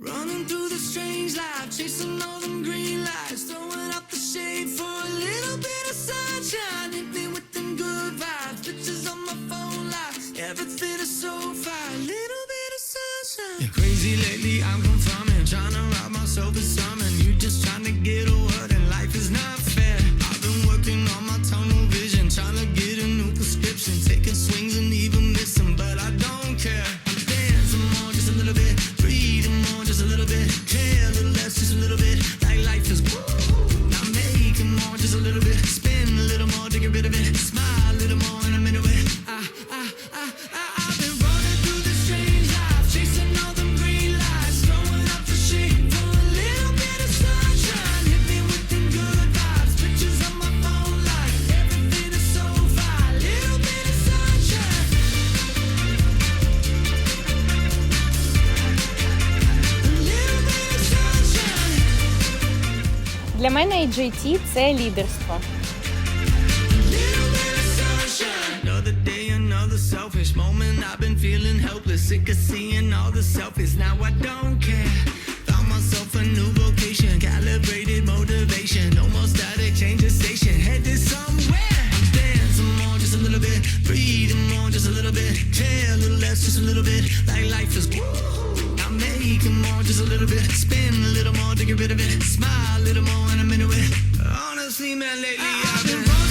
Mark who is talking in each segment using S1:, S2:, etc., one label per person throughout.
S1: Running through the strange life, chasing all them green lights, throwing up the shade for a little bit of sunshine. Hit me with them good vibes, pictures on my phone life, everything is so fine. Little bit of sunshine. You're crazy lately, I'm confirming, Headed somewhere. I'm dancing more, just a little bit. Breathing more, just a little bit. Care a little less, just a little bit. Like life is woo. I'm more, just a little bit. Spin a little more to get rid of it. Smile a little more, and I'm into it. Honestly, man, lately I've been running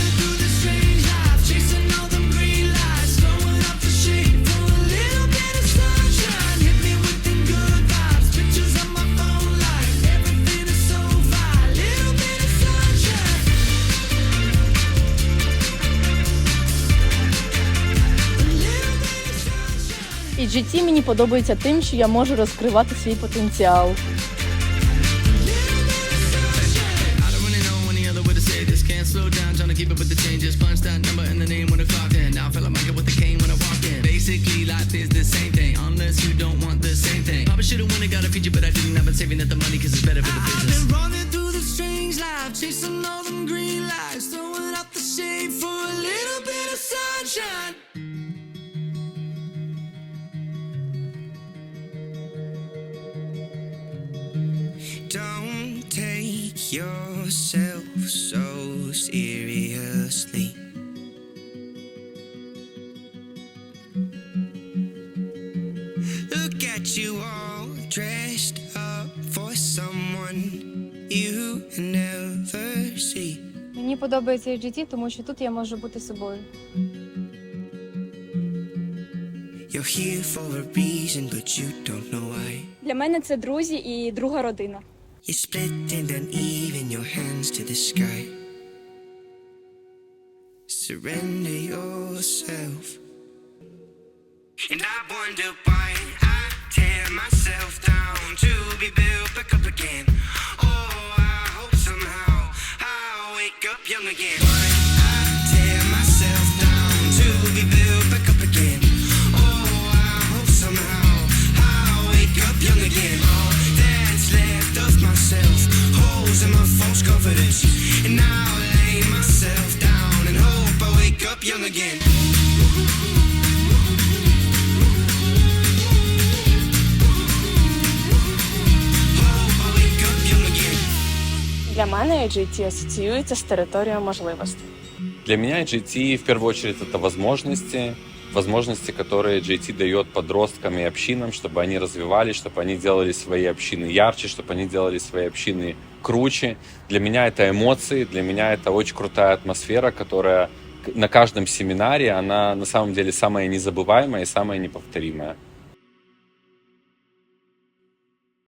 S1: better for the business. I've been running through the strange life, chasing all them green lights, throwing up the shade for a little bit of sunshine.
S2: Don't take yourself so seriously. Look at you all dressed up for someone you never see.
S3: Мені подобається AJT, тому що тут я можу бути собою.
S2: You're here for a reason, but you don't know why.
S3: Для мене це друзі і друга родина.
S2: You're split and uneven, your hands to the sky. Surrender yourself. And I wonder why I tear myself down to be built back up again. Oh, I hope somehow I'll wake up young again. Why again. Hope I wake up young again.
S3: Для мене AJT асоціюється з територією можливостей.
S4: Для меня GT в первую очередь это возможности, возможности, которые GT дает подросткам и общинам, чтобы они развивались, чтобы они делали свои общины ярче, чтобы они делали свои общины круче. Для меня это эмоции, для меня это очень крутая атмосфера, которая к- на каждом семинаре, она на самом деле самая незабываемая и самая неповторимая.